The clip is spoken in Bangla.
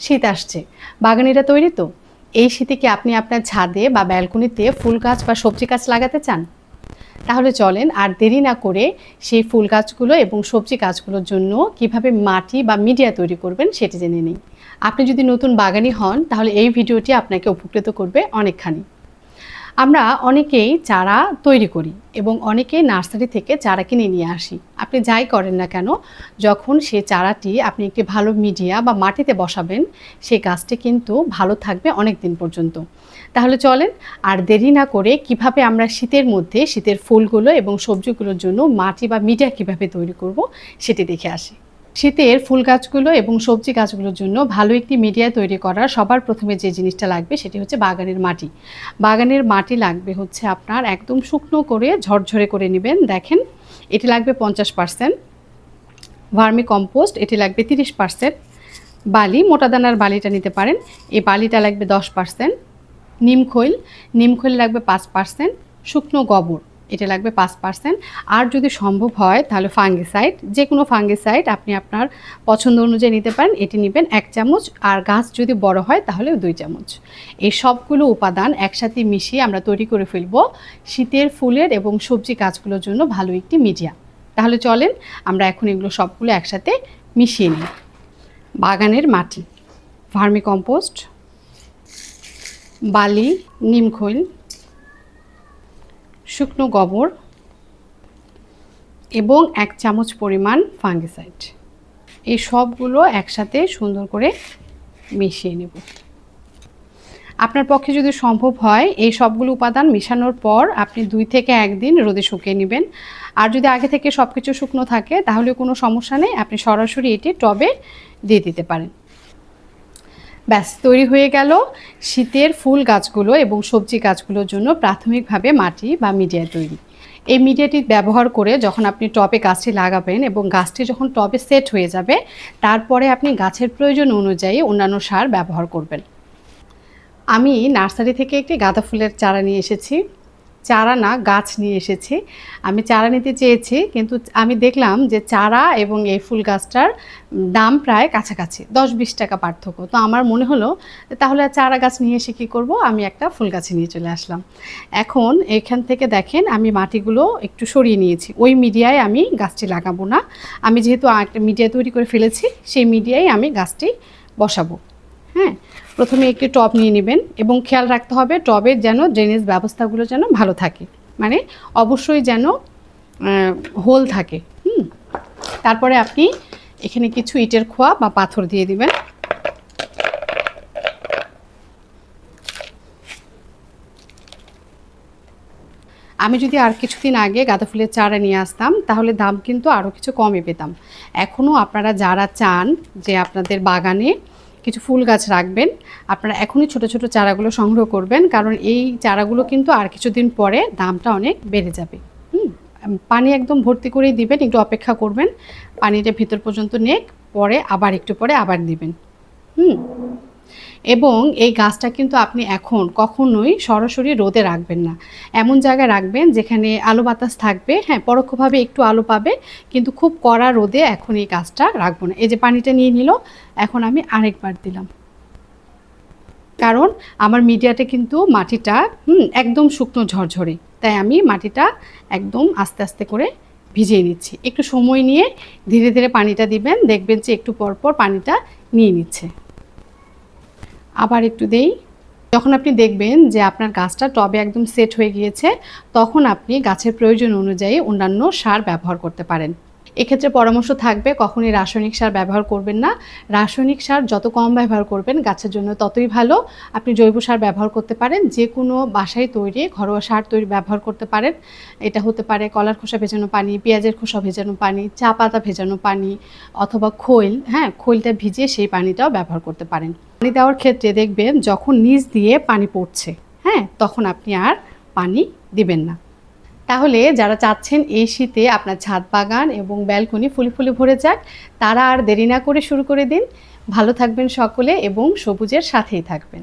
শীত আসছে। বাগানিরা তৈরি তো। এই শীতে কি আপনি আপনার ছাদে বা ব্যালকনিতে ফুল গাছ বা সবজি গাছ লাগাতে চান? তাহলে চলেন আর দেরি না করে সেই ফুল গাছগুলো এবং সবজি গাছগুলোর জন্য কীভাবে মাটি বা মিডিয়া তৈরি করবেন সেটি জেনে নিই। আপনি যদি নতুন বাগানি হন, তাহলে এই ভিডিওটি আপনাকে উপকৃত করবে অনেকখানি। আমরা অনেকেই চারা তৈরি করি এবং অনেকেই নার্সারি থেকে চারা কিনে নিয়ে আসি। আপনি যাই করেন না কেন, যখন সে চারাটি আপনি একটি ভালো মিডিয়া বা মাটিতে বসাবেন সেই গাছটি কিন্তু ভালো থাকবে অনেক দিন পর্যন্ত। তাহলে চলেন আর দেরি না করে কীভাবে আমরা শীতের মধ্যে শীতের ফুলগুলো এবং সবজিগুলোর জন্য মাটি বা মিডিয়া কীভাবে তৈরি করব, সেটি দেখে আসি। শীতের ফুল গাছগুলো এবং সবজি গাছগুলোর জন্য ভালো একটি মিডিয়া তৈরি করার সবার প্রথমে যে জিনিসটা লাগবে সেটি হচ্ছে বাগানের মাটি। বাগানের মাটি লাগবে হচ্ছে আপনার একদম শুকনো করে ঝরঝরে করে নেবেন। দেখেন, এটি লাগবে পঞ্চাশ পার্সেন্ট। ভার্মি কম্পোস্ট, এটি লাগবে তিরিশ পার্সেন্ট। বালি, মোটা দানার বালিটা নিতে পারেন। এই বালিটা লাগবে দশ পার্সেন্ট। নিমখৈল নিমখৈল লাগবে পাঁচ পার্সেন্ট। শুকনো গোবর। এটা লাগবে পাঁচ পার্সেন্ট আর যদি সম্ভব হয়, তাহলে ফাঙ্গিসাইড যে কোনো ফাঙ্গিসাইড আপনি আপনার পছন্দ অনুযায়ী নিতে পারেন, এটি নেবেন এক চামচ। আর গাছ যদি বড় হয় তাহলে দুই চামচ। এই সবগুলো উপাদান একসাথে মিশিয়ে আমরা তৈরি করে ফেলব শীতের ফুলের এবং সবজি গাছগুলোর জন্য ভালো একটি মিডিয়া তাহলে চলেন, আমরা এখন এগুলো সবগুলো একসাথে মিশিয়ে নিই। বাগানের মাটি ভার্মি কম্পোস্ট বালি, নিমখৈল শুকনো গোবর এবং এক চামচ পরিমাণ ফাঙ্গিসাইড এই সবগুলো একসাথে সুন্দর করে মিশিয়ে নেব। আপনার পক্ষে যদি সম্ভব হয়, এই সবগুলো উপাদান মেশানোর পর আপনি দুই থেকে একদিন রোদে শুকিয়ে নেবেন। আর যদি আগে থেকে সব কিছু শুকনো থাকে, তাহলে কোনো সমস্যা নেই, আপনি সরাসরি এটি টবে দিয়ে দিতে পারেন। ব্যাস, তৈরি হয়ে গেল শীতের ফুল গাছগুলো এবং সবজি গাছগুলোর জন্য প্রাথমিকভাবে মাটি বা মিডিয়া তৈরি। এই মিডিয়াটি ব্যবহার করে যখন আপনি টবে গাছটি লাগাবেন এবং গাছটি যখন টবে সেট হয়ে যাবে, তারপরে আপনি গাছের প্রয়োজন অনুযায়ী অন্যান্য সার ব্যবহার করবেন। আমি নার্সারি থেকে একটি গাঁদা ফুলের চারা নিয়ে এসেছি। চারা না গাছ নিয়ে এসেছি। আমি চারা নিতে চেয়েছি, কিন্তু আমি দেখলাম যে চারা এবং এই ফুল গাছটার দাম প্রায় কাছাকাছি দশ বিশ টাকা পার্থক্য। তো আমার মনে হলো, তাহলে চারা গাছ নিয়ে এসে কী করব? আমি একটা ফুল গাছে নিয়ে চলে আসলাম। এখন এখান থেকে দেখেন, আমি মাটিগুলো একটু সরিয়ে নিয়েছি। ওই মিডিয়ায় আমি গাছটি লাগাবো না। আমি যেহেতু একটা মিডিয়া তৈরি করে ফেলেছি, সেই মিডিয়ায় আমি গাছটি বসাবো। হ্যাঁ প্রথমে একটি টব নিয়ে নেবেন এবং খেয়াল রাখতে হবে টবের যেন ড্রেনেজ ব্যবস্থাগুলো যেন ভালো থাকে। মানে অবশ্যই যেন হোল থাকে। হুম? তারপরে আপনি এখানে কিছু ইটের খোয়া বা পাথর দিয়ে দিবেন। আমি যদি আর কিছুদিন আগে গাঁদা ফুলের চারা নিয়ে আসতাম, তাহলে দাম কিন্তু আরও কিছু কমে পেতাম। এখনও আপনারা যারা চান যে আপনাদের বাগানে কিছু ফুল গাছ রাখবেন। আপনারা এখনই ছোট ছোট চারাগুলো সংগ্রহ করবেন, কারণ এই চারাগুলো কিন্তু আর কিছুদিন পরে দামটা অনেক বেড়ে যাবে। হুম পানি একদম ভর্তি করেই দিবেন, একটু অপেক্ষা করবেন। পানিটা ভিতর পর্যন্ত নেক, পরে আবার একটু পরে আবার দিবেন। হুম। এবং এই গাছটা কিন্তু আপনি এখন কখনোই সরাসরি রোদে রাখবেন না। এমন জায়গায় রাখবেন যেখানে আলো বাতাস থাকবে হ্যাঁ পরোক্ষভাবে একটু আলো পাবে, কিন্তু খুব কড়া রোদে এখন এই গাছটা রাখব না। এই যে পানিটা নিয়ে নিল, এখন আমি আরেকবার দিলাম। কারণ আমার মিডিয়াতে কিন্তু মাটিটা একদম শুকনো ঝরঝরে, তাই আমি মাটিটা একদম আস্তে আস্তে করে ভিজিয়ে নিচ্ছি। একটু সময় নিয়ে ধীরে ধীরে পানিটা দিবেন, দেখবেন যে একটু পর পর পানিটা নিয়ে নিচ্ছে। আবার একটু দেই। যখন আপনি দেখবেন যে আপনার গাছটা টবে একদম সেট হয়ে গিয়েছে, তখন আপনি গাছের প্রয়োজন অনুযায়ী অন্যান্য সার ব্যবহার করতে পারেন। এক্ষেত্রে পরামর্শ থাকবে, কখনই রাসায়নিক সার ব্যবহার করবেন না। রাসায়নিক সার যত কম ব্যবহার করবেন, গাছের জন্য ততই ভালো। আপনি জৈব সার ব্যবহার করতে পারেন যে কোনো বাসায় তৈরি ঘরোয়া সার তৈরি ব্যবহার করতে পারেন। এটা হতে পারে কলার খোসা ভেজানো পানি, পেঁয়াজের খোসা ভেজানো পানি, চা পাতা ভেজানো পানি অথবা খৈল হ্যাঁ খৈলটা ভিজিয়ে সেই পানিটাও ব্যবহার করতে পারেন। পানি দেওয়ার ক্ষেত্রে দেখবেন যখন নিচ দিয়ে পানি পড়ছে হ্যাঁ তখন আপনি আর পানি দিবেন না। তাহলে যারা চাচ্ছেন এই শীতে আপনার ছাদ বাগান এবং ব্যালকনি ফুলে ফুলে ভরে যাক, তারা আর দেরি না করে শুরু করে দিন। ভালো থাকবেন সকলে এবং সবুজের সাথেই থাকবেন।